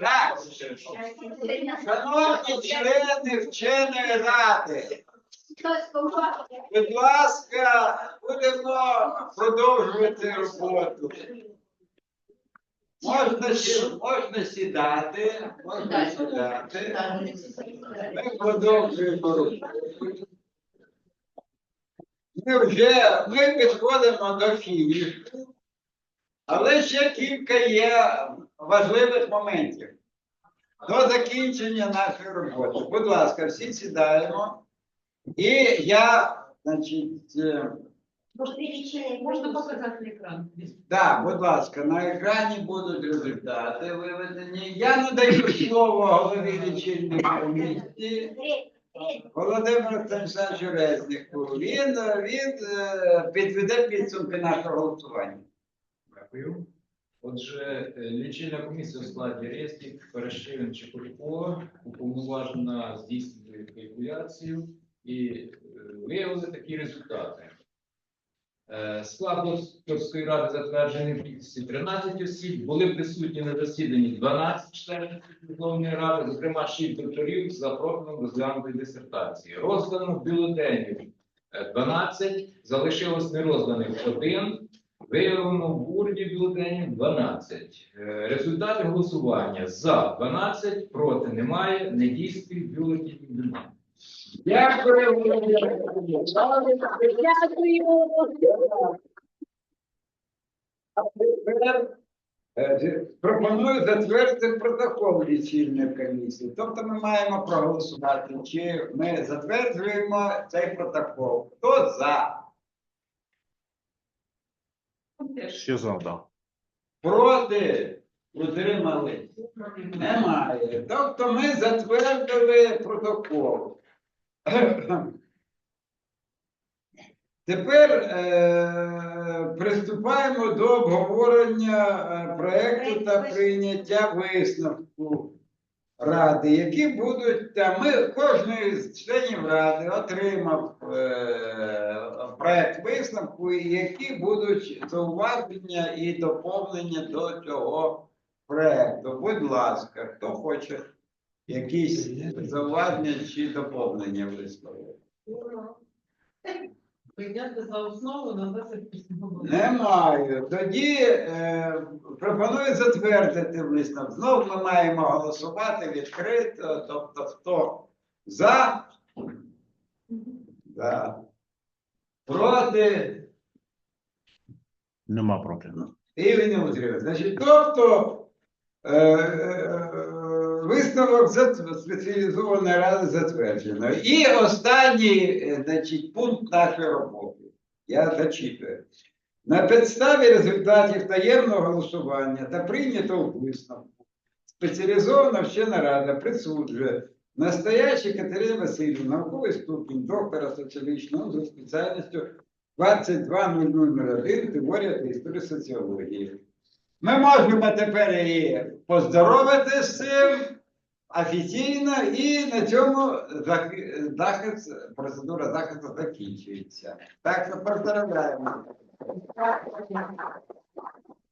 Так, шановні члени вченої ради, будь ласка, будемо продовжувати роботу. Можна, можна сідати, можна сідати. Ми продовжуємо роботу. Ми вже ми підходимо до фінішу, але ще кілька є важливих моментів до закінчення нашої роботи. Будь ласка, всі сідаємо. І я, значить, е, Можна показати екран? так, будь ласка, на екрані будуть результати виведені. Я надаю слово голові лічильної комісії. Володимиру Станіславовичу Резнику. Він, він е, підведе підсумки нашого голосування. Дякую. Отже, е, лічильна комісія у складі Резнік, Перешивин, Чепурко уповноважена здійснити калькуляцію і е, виявили такі результати. Е, Склад Лоцької ради затверджений в кількості 13 осіб, були присутні на засіданні 12 членів Верховної Ради, зокрема 6 докторів за профілем розглянутої дисертації. Роздано бюлетенів е, 12, залишилось нерозданих 1, Виявлено в урні бюлетенів 12. Е, Результати голосування за 12, проти немає, недійсних бюлетенів немає. Дякую. Пропоную затвердити протокол лічильної комісії. Тобто ми маємо проголосувати, чи ми затверджуємо цей протокол. Хто за? Що завдав? Проти? Утримались? Немає. Тобто ми затвердили протокол. Тепер е, приступаємо до обговорення е, проекту та прийняття висновку ради, які будуть там. Ми кожний з членів ради отримав е, проект висновку, і які будуть зауваження і доповнення до цього проекту. Будь ласка, хто хоче якісь зауваження чи доповнення висловити? Прийняти за основу на 10 письмових. Немає. Тоді е, пропоную затвердити висновок. Знову ми маємо голосувати відкрито. Тобто, хто за? За. Проти? Нема проти. І ви не утримали. Значить, тобто е, е, висновок спеціалізованої ради затверджено. І останній е, значить, пункт нашої роботи. Я зачитую. На підставі результатів таємного голосування та прийнятого висновку спеціалізована вчена рада присуджує настоящій Катерині Васильівні науковий ступінь доктора соціологічного за спеціальністю 22.0001 теорія та історія соціології. Ми можемо тепер її поздоровити з цим офіційно, і на цьому захист, процедура захисту закінчується. Так що поздравляємо.